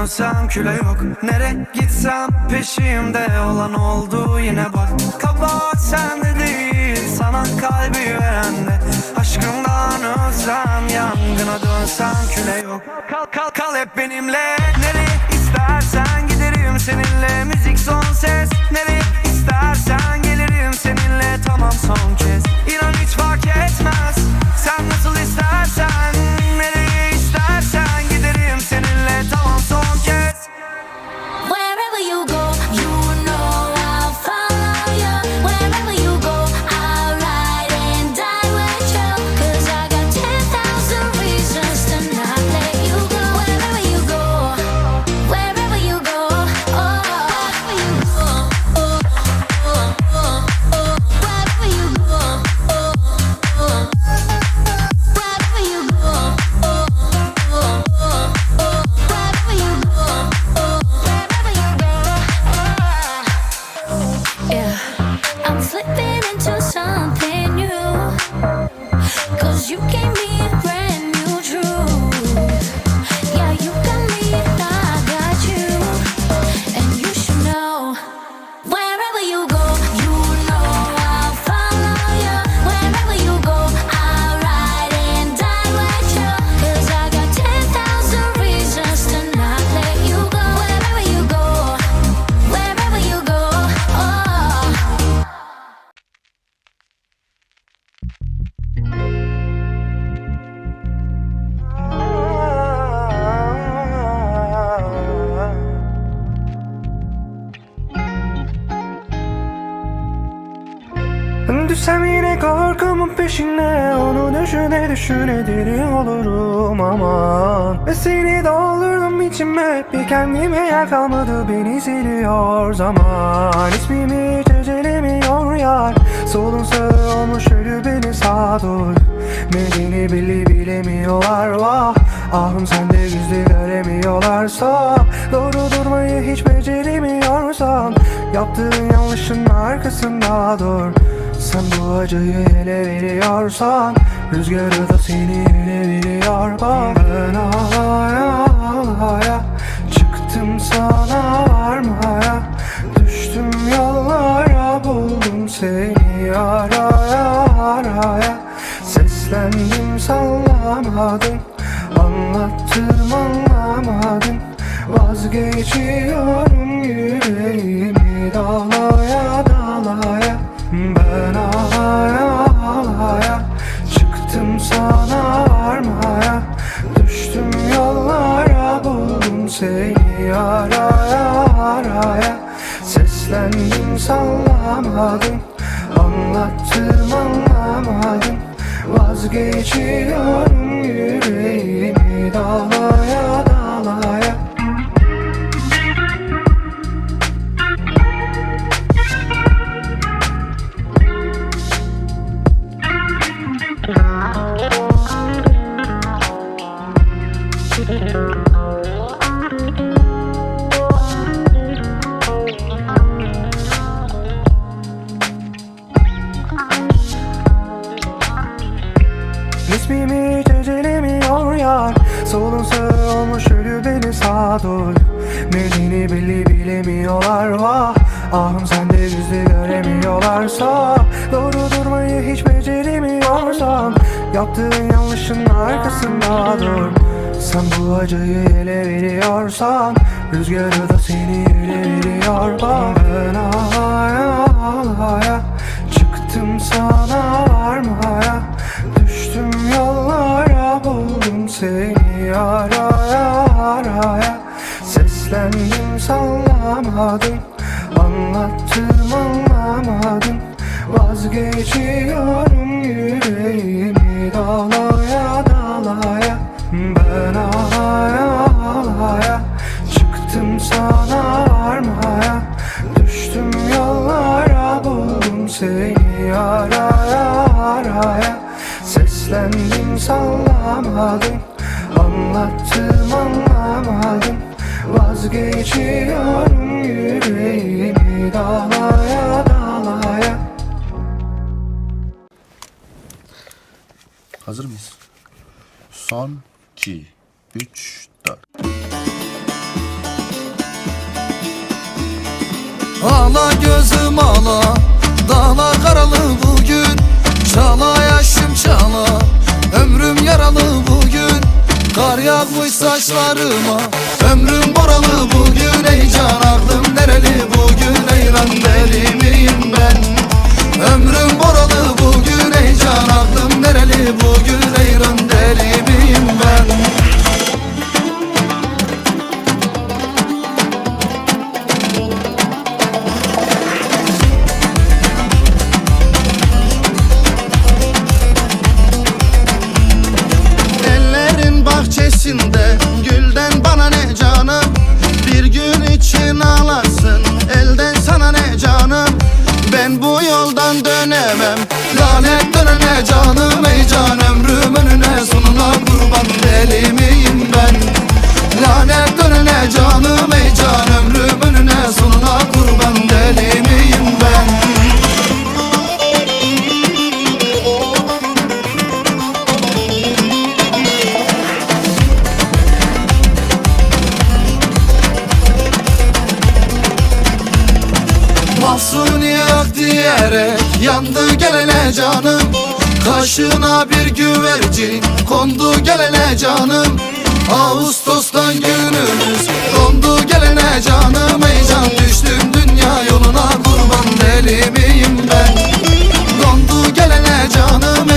dönsem küle yok. Nere gitsem peşimde olan oldu yine bak. Kabahat sende değil sana kalbi verende. Aşkımdan ölsem yangına dönsem küle yok. Kal kal kal hep benimle. Nereye istersen giderim seninle. Müzik son ses. Nereye Düşsem yine korkumun peşine Onu düşüne düşüne deli olurum aman. Ve seni doldurdum içime Bir kendime yer kalmadı beni siliyor zaman. İsmimi hiç ecelemiyor yar Solun sağı olmuş ölü beni sağdur. Nedeni belli bilemiyorlar vah. Ahım sende gizli göremiyorlarsa Doğru durmayı hiç beceremiyorsan Yaptığın yanlışın arkasında dur Sen bu acıyı ele veriyorsan Rüzgarı da seni ele veriyor. Bak Ben ağlaya ağlaya Çıktım sana varmaya Düştüm yollara buldum seni araya araya. Seslendim sallamadım Anlattım anlamadın Vazgeçiyorum yüreğimi dalaya dalaya Ben ağlaya ağlaya Çıktım sana varmaya Düştüm yollara buldum seni araya araya. Seslendim sallamadım Anlattım anlamadın Vazgeçiyorum yüreğimi dalaya dalaya İsmimi hiç ecelemiyor yar Solun sağı olmuş ölü beni sağdur Nedeni belli bilemiyorlar vah. Ahım sende gizli göremiyorlarsa. Doğru durmayı hiç beceremiyorsan Yaptığın yanlışın arkasında dur Sen bu acıyı ele veriyorsan Rüzgarı da seni ele veriyor. Bak Ben ağlaya ağlaya Çıktım sana varmaya seni araya araya Seslendim sallamadım. Anlattım anlamadın Vazgeçiyorum yüreğimi dalaya dalaya. Ben ağlaya ağlaya. Çıktım sana varmaya. Düştüm yollara buldum seni araya araya. Seslendim sallamadım Anlattım anlamadım. Vazgeçiyorum yüreğimi dalaya dalaya Hazır mıyız? Son 2 3 4 Ağla gözüm saçlarıma gelene canım. Kaşına bir güvercin kondu gelene canım. Ağustos'tan günümüz kondu gelene canım. Heyecan düştüm dünya yoluna kurban deli miyim ben? Kondu gelene canım.